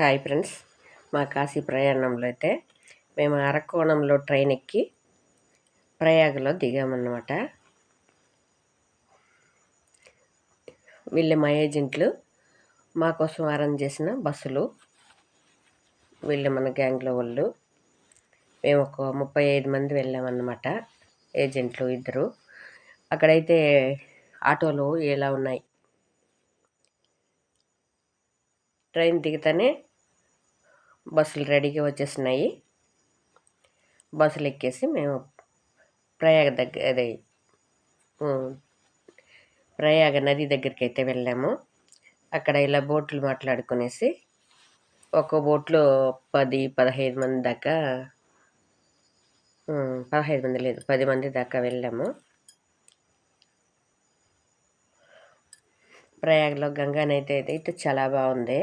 Hi friends మా కాశీ ప్రయాణంలో అయితే మేము అరకోణంలో ట్రైన్ ఎక్కి ప్రయాగలో దిగామన్నమాట. వీళ్ళు మా ఏజెంట్లు మా కోసం అరేంజ్ చేసిన బస్సులు వీళ్ళు మన గ్యాంగ్లో వాళ్ళు. మేము ఒక ముప్పై ఐదు మంది వెళ్ళామన్నమాట ఏజెంట్లు ఇద్దరు. అక్కడైతే ఆటోలు ఎలా ఉన్నాయి? ట్రైన్ దిగితేనే బస్సులు రెడీగా వచ్చేసినాయి బస్సులు ఎక్కేసి మేము ప్రయాగ దగ్గర అదే ప్రయాగ నది దగ్గరికి అయితే వెళ్ళాము. అక్కడ ఇలా బోట్లు మాట్లాడుకునేసి ఒక బోట్లో పది పదహైదు మంది దాకా పదహైదు మంది లేదు పది మంది దాకా వెళ్ళాము. ప్రయాగలో గంగానైతే అయితే చాలా బాగుంది.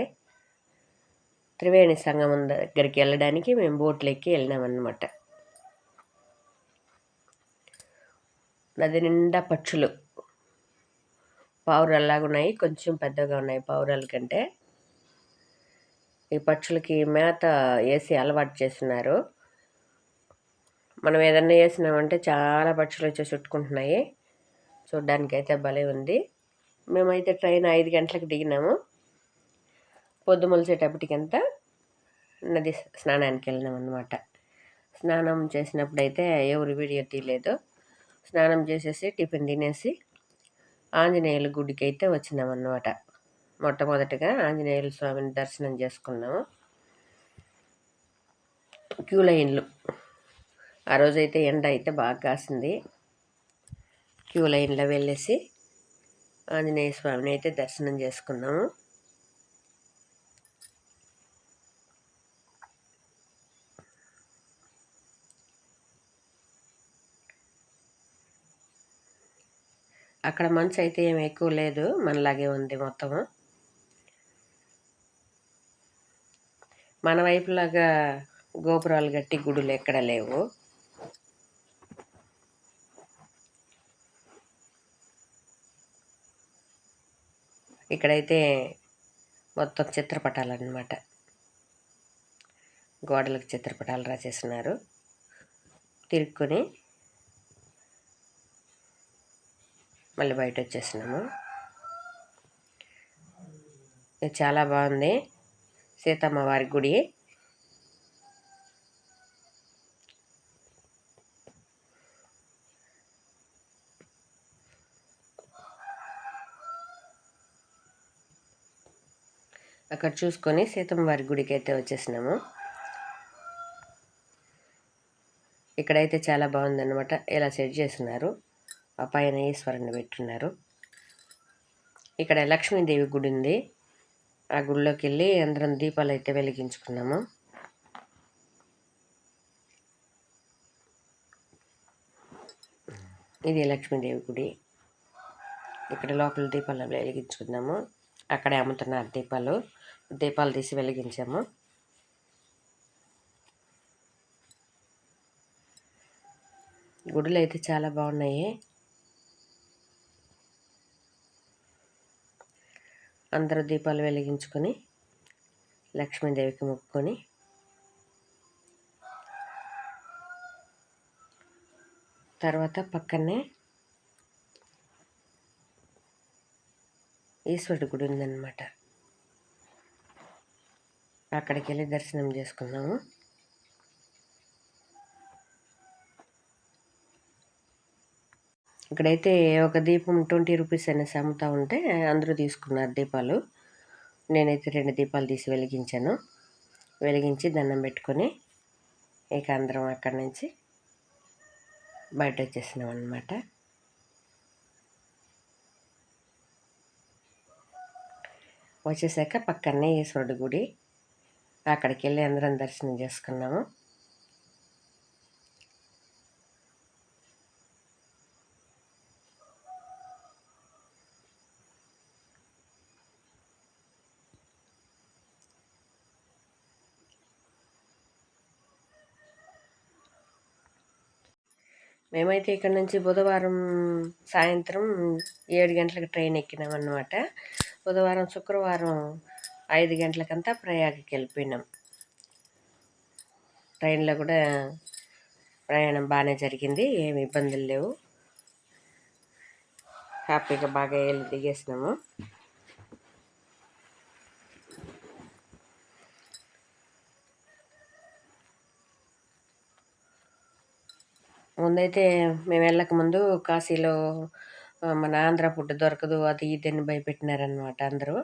త్రివేణి సంగమం దగ్గరికి వెళ్ళడానికి మేము బోట్లు ఎక్కి వెళ్ళినామన్నమాట. నది నిండా పక్షులు. పావురాల్లాగా ఉన్నాయి కొంచెం పెద్దగా ఉన్నాయి పావురాల కంటే. ఈ పక్షులకి మేత వేసి అలవాటు చేస్తున్నారు. మనం ఏదన్నా వేసినామంటే చాలా పక్షులు వచ్చి చుట్టుకుంటున్నాయి. చూడ్డానికి అయితే భలే ఉంది. మేమైతే ట్రైన్ ఐదు గంటలకు దిగినాము. పొద్దు మొలిచేటప్పటికంతా నది స్నానానికి వెళ్ళినాం అనమాట స్నానం చేసినప్పుడైతే ఎవరు వీడియో తీయలేదు. స్నానం చేసేసి టిఫిన్ తినేసి ఆంజనేయుల గుడికి అయితే వచ్చినాం అన్నమాట మొట్టమొదటిగా ఆంజనేయుల స్వామిని దర్శనం చేసుకున్నాము. క్యూ లైన్లు. ఆ రోజైతే ఎండ అయితే బాగా కాసింది. క్యూ లైన్లో వెళ్ళేసి ఆంజనేయ స్వామిని అయితే దర్శనం చేసుకున్నాము. అక్కడ మంచు అయితే ఏమి ఎక్కువ లేదు. మనలాగే ఉంది మొత్తము. మన వైపులాగా గోపురాలు గట్టి గుడులు ఎక్కడ లేవు. ఇక్కడైతే మొత్తం చిత్రపటాలు అన్నమాట గోడలకు చిత్రపటాలు రాసేస్తున్నారు తిరుక్కొని మళ్ళీ బయట వచ్చేసినాము ఇది చాలా బాగుంది. సీతమ్మ వారి గుడి. అక్కడ చూసుకొని సీతమ్మ వారి గుడికి అయితే వచ్చేసినాము. ఇక్కడైతే చాలా బాగుందన్నమాట. ఇలా సెట్ చేస్తున్నారు. ఆ పైన ఈశ్వరుని పెట్టున్నారు. ఇక్కడ లక్ష్మీదేవి గుడి ఉంది. ఆ గుడిలోకి వెళ్ళి అందరం దీపాలు అయితే వెలిగించుకున్నాము. ఇది లక్ష్మీదేవి గుడి. ఇక్కడ లోపల దీపాలు వెలిగించుకున్నాము. అక్కడే అమ్ముతున్నారు దీపాలు. దీపాలు తీసి వెలిగించాము. గుడులు అయితే చాలా బాగున్నాయి. అందరూ దీపాలు వెలిగించుకొని లక్ష్మీదేవికి మొక్కుకొని తర్వాత పక్కనే ఈశ్వరుడి గుడి ఉందన్నమాట. అక్కడికి వెళ్ళి దర్శనం చేసుకున్నాము ఇక్కడైతే ఒక దీపం ట్వంటీ రూపీస్ అనేసి అమ్ముతూ ఉంటే అందరూ తీసుకున్నారు దీపాలు. నేనైతే రెండు దీపాలు తీసి వెలిగించాను. వెలిగించి దండం పెట్టుకొని ఇక అందరం అక్కడి నుంచి బయట వచ్చేసినాం అనమాట వచ్చేసాక పక్కనే ఈశ్వరుడు గుడి. అక్కడికి వెళ్ళి అందరం దర్శనం చేసుకున్నాము. మేమైతే ఇక్కడ నుంచి బుధవారం సాయంత్రం ఏడు గంటలకు ట్రైన్ ఎక్కినామన్నమాట బుధవారం శుక్రవారం ఐదు గంటలకంతా ప్రయాగకి వెళ్ళిపోయినాం. ట్రైన్లో కూడా ప్రయాణం బాగానే జరిగింది ఏమి ఇబ్బందులు లేవు. హ్యాపీగా బాగా వెళ్ళి దిగేసినాము. ముందైతే మేము వెళ్ళక ముందు కాశీలో మన ఆంధ్ర ఫుడ్ దొరకదు అది ఇదని భయపెట్టినారనమాట అందరూ.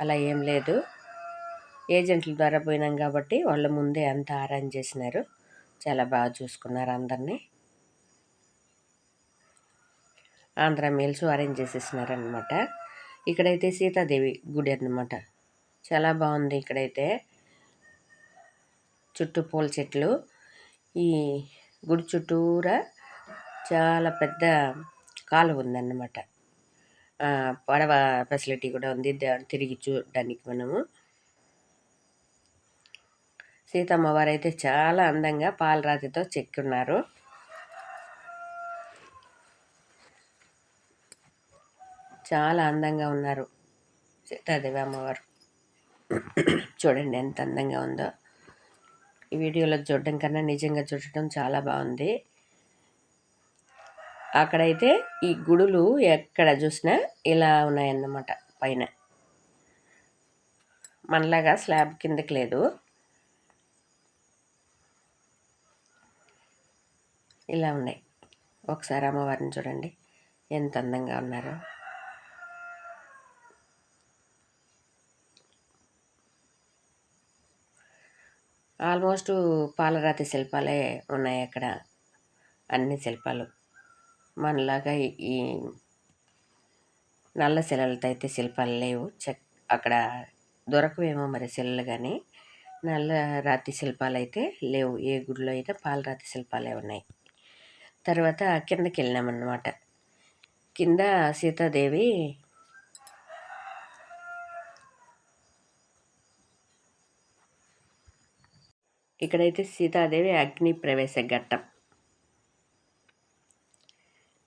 అలా ఏం లేదు. ఏజెంట్ల ద్వారా పోయినాం కాబట్టి వాళ్ళ ముందే అంతా అరేంజ్ చేసినారు. చాలా బాగా చూసుకున్నారు అందరినీ. ఆంధ్ర మీల్స్ అరేంజ్ చేసేసినారనమాట ఇక్కడైతే సీతాదేవి గుడి అనమాట చాలా బాగుంది ఇక్కడైతే. చుట్టూ పూల చెట్లు. ఈ గుడి చుట్టూరా చాలా పెద్ద కాలువ ఉందన్నమాట. పడవ ఫెసిలిటీ కూడా ఉంది. తిరిగి చూడడానికి మనము. సీతమ్మ వారు అయితే చాలా అందంగా పాలరాతితో చెక్కున్నారు. చాలా అందంగా ఉన్నారు సీతాదేవి అమ్మవారు. చూడండి ఎంత అందంగా ఉందో. ఈ వీడియోలో చూడడం కన్నా నిజంగా చూడటం చాలా బాగుంది. అక్కడైతే ఈ గుడులు ఎక్కడ చూసినా ఇలా ఉన్నాయన్నమాట పైన. మనలాగా స్లాబ్ కిందకి లేదు. ఇలా ఉన్నాయి. ఒకసారి అమ్మవారిని చూడండి. ఎంత అందంగా ఉన్నారో. ఆల్మోస్ట్ పాలరాతి శిల్పాలే ఉన్నాయి అక్కడ. అన్ని శిల్పాలు. మనలాగా ఈ నల్ల శిలలతో అయితే శిల్పాలు లేవు. చెక్ అక్కడ దొరకవేమో మరి శిలలు కానీ నల్ల రాతి శిల్పాలు అయితే లేవు. ఏ గుడిలో అయితే పాలరాతి శిల్పాలే ఉన్నాయి. తర్వాత కిందకి వెళ్ళినామన్నమాట. కింద సీతాదేవి ఇక్కడైతే సీతాదేవి అగ్ని ప్రవేశ ఘట్టం.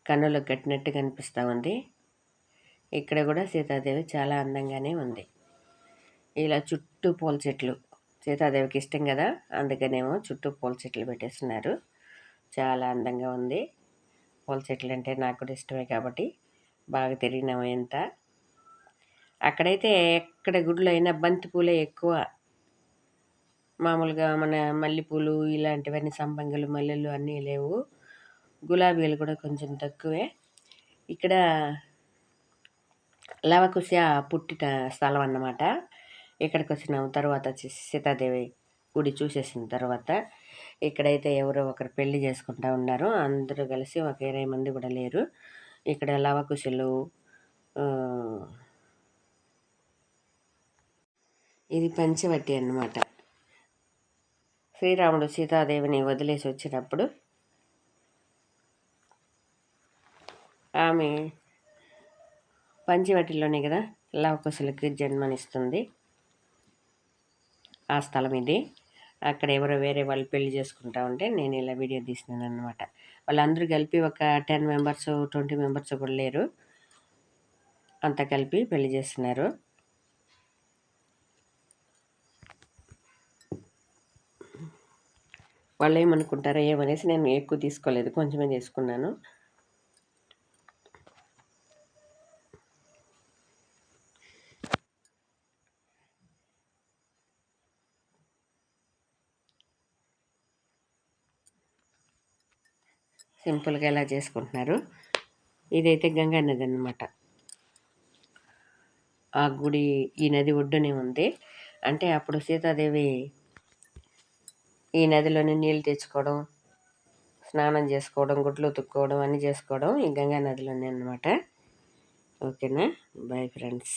కన్నులకు కట్టినట్టు కనిపిస్తూ ఉంది. ఇక్కడ కూడా సీతాదేవి చాలా అందంగానే ఉంది. ఇలా చుట్టూ పూల చెట్లు సీతాదేవికి ఇష్టం కదా అందుకనేమో చుట్టూ పూల చెట్లు పెట్టేస్తున్నారు. చాలా అందంగా ఉంది. పూల చెట్లు అంటే నాకు కూడా ఇష్టమే కాబట్టి బాగా తిరిగినాము ఎంత అక్కడైతే ఎక్కడ గుడిలో అయినా బంతి పూలే ఎక్కువ. మామూలుగా మన మల్లెపూలు ఇలాంటివన్నీ సంపంగులు మల్లెలు అన్నీ లేవు. గులాబీలు కూడా కొంచెం తక్కువే. ఇక్కడ లవకుశ పుట్టిన స్థలం అన్నమాట. ఇక్కడికి వచ్చిన తర్వాత సీతాదేవి గుడి చూసేసిన తర్వాత ఇక్కడైతే ఎవరో ఒకరు పెళ్ళి చేసుకుంటా ఉన్నారు. అందరూ కలిసి ఒక ఇరవై మంది కూడా లేరు. ఇక్కడ లవకుశలు ఇది పంచవటి అన్నమాట. శ్రీరాముడు సీతాదేవిని వదిలేసి వచ్చినప్పుడు ఆమె పంచవటిలోనే కదా లవకుశలకి జన్మనిస్తుంది. ఆ స్థలం ఇది. అక్కడ ఎవరో వేరే వాళ్ళు పెళ్ళి చేసుకుంటా ఉంటే నేను ఇలా వీడియో తీసినాను అనమాట వాళ్ళందరూ కలిపి ఒక టెన్ మెంబర్స్ ట్వంటీ మెంబర్స్ కూడా లేరు. అంతా కలిపి పెళ్ళి చేస్తున్నారు. వాళ్ళు ఏమనుకుంటారో ఏమనేసి నేను ఎక్కువ తీసుకోలేదు. కొంచెమే తీసుకున్నాను. సింపుల్గా ఎలా చేసుకుంటున్నారు? ఇదైతే గంగా నది అనమాట ఆ గుడి ఈ నది ఒడ్డునే ఉంది. అంటే అప్పుడు సీతాదేవి ఈ నదిలోని నీళ్ళు తెచ్చుకోవడం స్నానం చేసుకోవడం గుడ్లు ఉతుక్కోవడం అన్నీ చేసుకోవడం ఈ గంగా నదిలోనే అనమాట ఓకేనా? Bye friends.